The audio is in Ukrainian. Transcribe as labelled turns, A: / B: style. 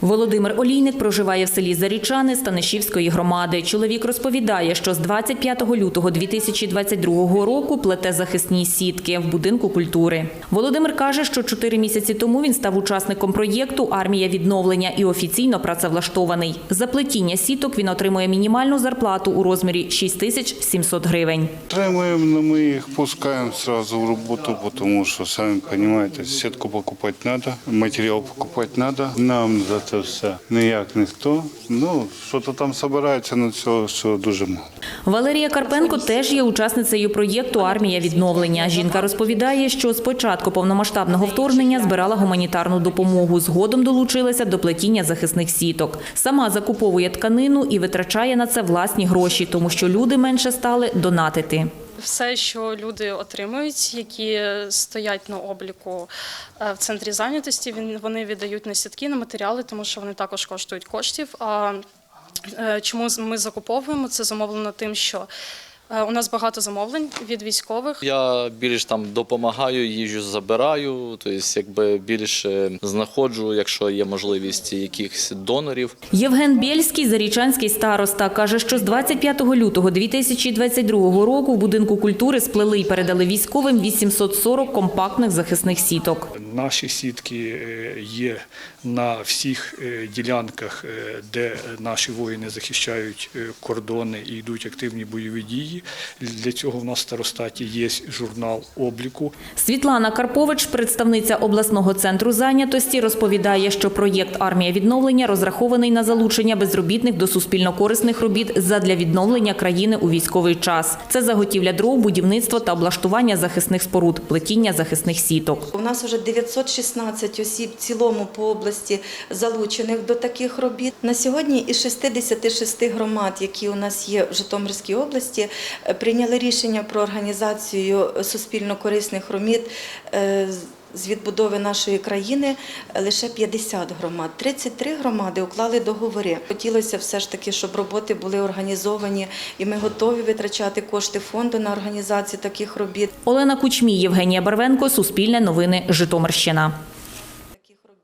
A: Володимир Олійник проживає в селі Зарічани Станишівської громади. Чоловік розповідає, що з 25 лютого 2022 року плете захисні сітки в будинку культури. Володимир каже, що чотири місяці тому він став учасником проєкту Армія відновлення і офіційно працевлаштований. За плетіння сіток він отримує мінімальну зарплату у розмірі 6700 гривень.
B: Отримуємо, но мы их пускаем сразу в работу, потому что, сами понимаете, сетку покупать надо, материал покупать надо. Нам за це все ніяк ніхто. Ну, що-то там збирається, але цього всього дуже мало.
A: Валерія Карпенко теж є учасницею проєкту Армія відновлення. Жінка розповідає, що з початку повномасштабного вторгнення збирала гуманітарну допомогу. Згодом долучилася до плетіння захисних сіток. Сама закуповує тканину і витрачає на це власні гроші, тому що люди менше стали донатити.
C: Все, що люди отримують, які стоять на обліку е, в центрі зайнятості, вони віддають на сітки, на матеріали, тому що вони також коштують коштів. А е, чому ми закуповуємо? Це замовлено тим, що у нас багато замовлень від військових.
D: Я більш там допомагаю, їжу забираю, тобто якби більше знаходжу, якщо є можливість якихось донорів.
A: Євген Бєльський, зарічанський староста, каже, що з 25 лютого 2022 року в будинку культури сплели й передали військовим 840 компактних захисних сіток.
E: Наші сітки е, є на всіх е, ділянках, е, де наші воїни захищають е, кордони і йдуть активні бойові дії. Для цього в нас в старостаті є журнал обліку.
A: Світлана Карпович, представниця обласного центру зайнятості, розповідає, що проєкт Армія відновлення розрахований на залучення безробітних до суспільно-корисних робіт задля відновлення країни у військовий час. Це заготівля дров, будівництво та облаштування захисних споруд, плетіння захисних сіток.
F: У нас вже 916 осіб в цілому по області залучених до таких робіт. На сьогодні із 66 громад, які у нас є в Житомирській області, прийняли рішення про організацію суспільно-корисних робіт е, з- з відбудови нашої країни е, лише 50 громад. 33 громади уклали договори. Хотілося все ж таки, щоб роботи були організовані, і ми готові витрачати кошти фонду на організацію таких робіт.
A: Олена Кучмій, Євгенія Барвенко, Суспільне новини, Житомирщина.